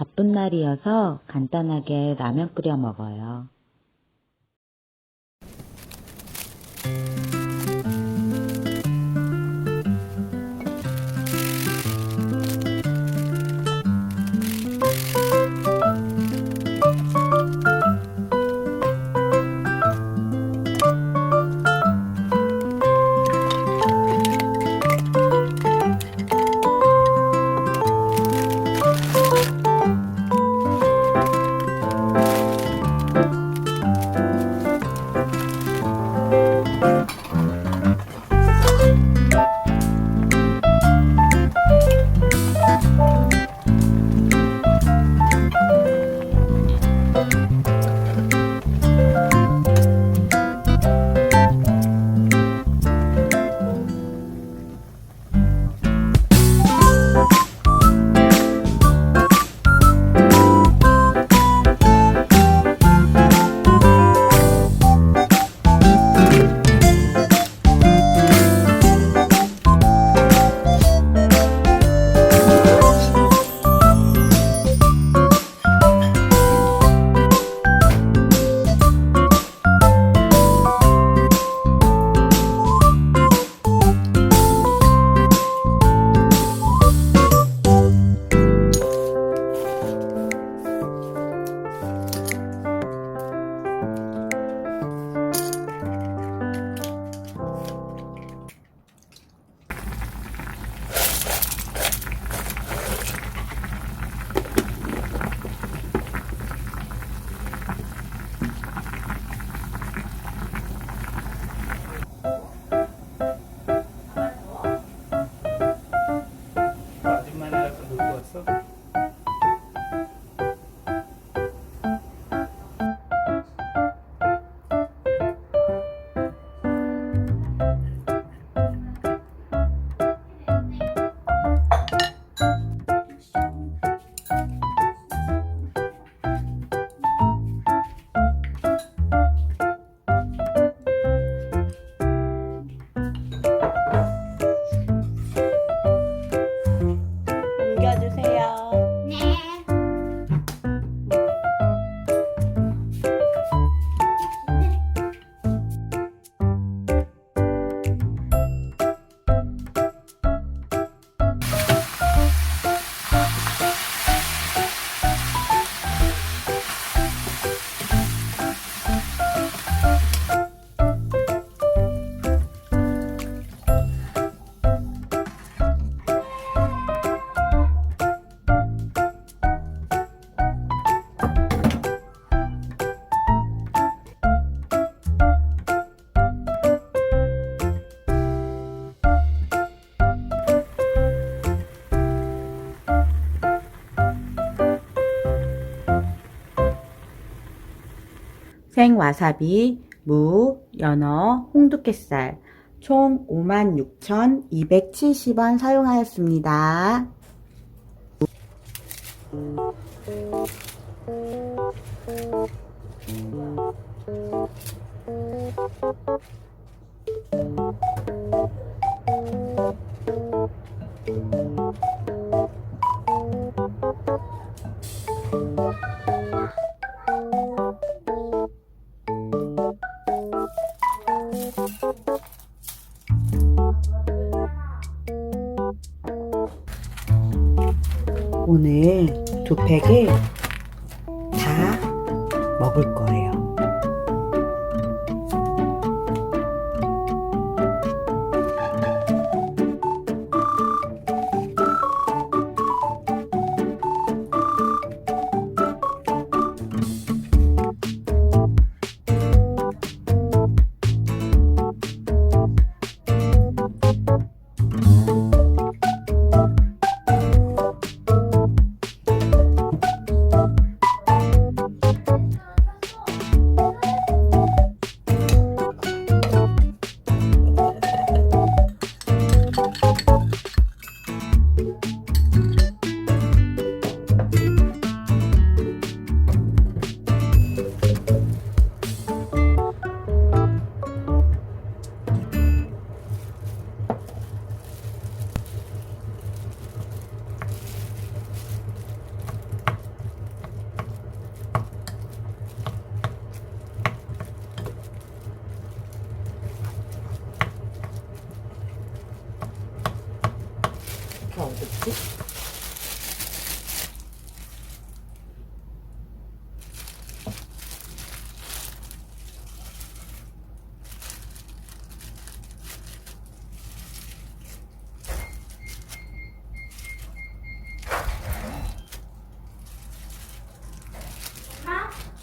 바쁜 날이어서 간단하게 라면 끓여 먹어요. 생와사비, 무, 연어, 홍두깨살 총 56,270원 사용하였습니다. 100을 다 먹을 거예요.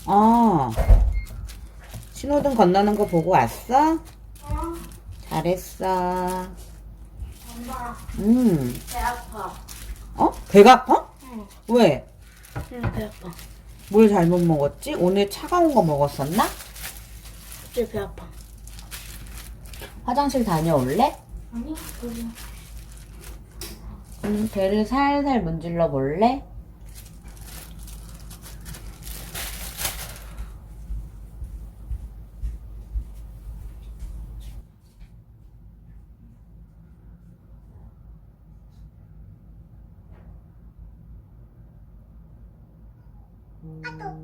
어. 신호등 건너는 거 보고 왔어? 잘했어. 엄마, 음. 배 아파. 어? 배가 아파? 응. 왜? 응, 배 아파. 뭘 잘못 먹었지? 오늘 차가운 거 먹었었나? 갑자기 배 아파. 화장실 다녀올래? 아니, 그냥. 음, 배를 살살 문질러 볼래? 아,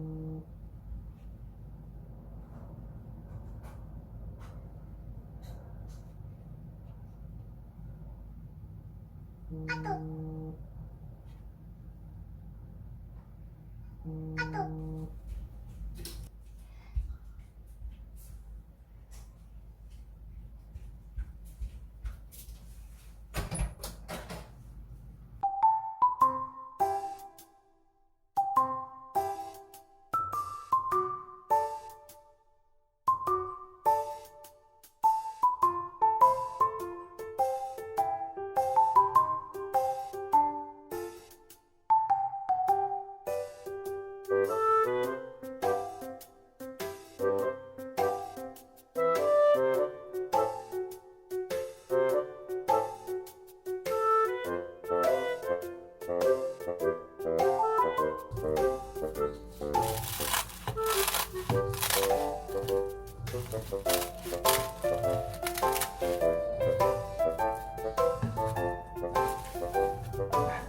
하도 하도 잘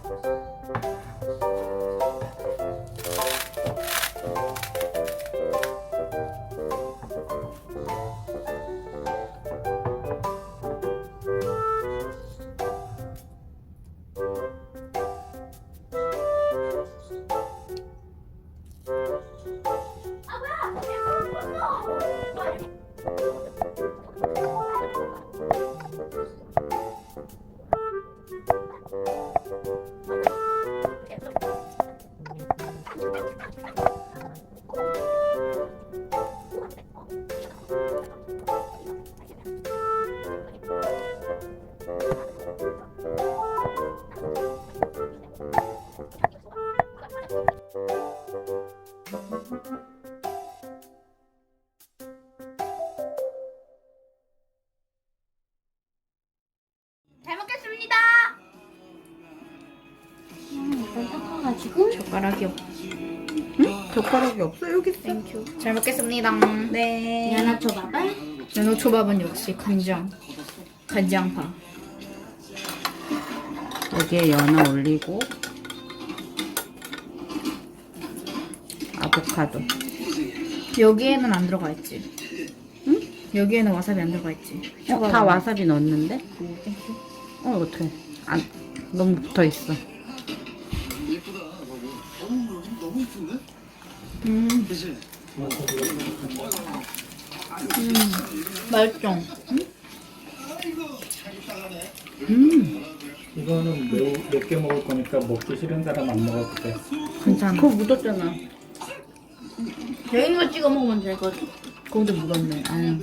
이걸 섞어가지고. 젓가락이 없. 젓가락이 없어 여기 있어. 땡큐. 잘 먹겠습니다. 네. 연어 초밥을 연어 초밥은 역시 간장. 간장파. 여기에 연어 올리고 아보카도. 여기에는 안 들어가 있지. 응? 여기에는 와사비 안 들어가 있지. 어, 다 와사비 넣었는데? 어 어떡해. 안 너무 붙어 있어. 음. 맛있죠? 음. 이거는 매우 맵게 먹을 거니까 먹기 싫은 사람 안 먹어도 돼. 괜찮아. 그거 묻었잖아. 있는 거 찍어 먹으면 되거든. 거기도 묻었네. 아유.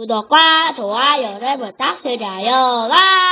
구독과 좋아요를 부탁드려요. 와!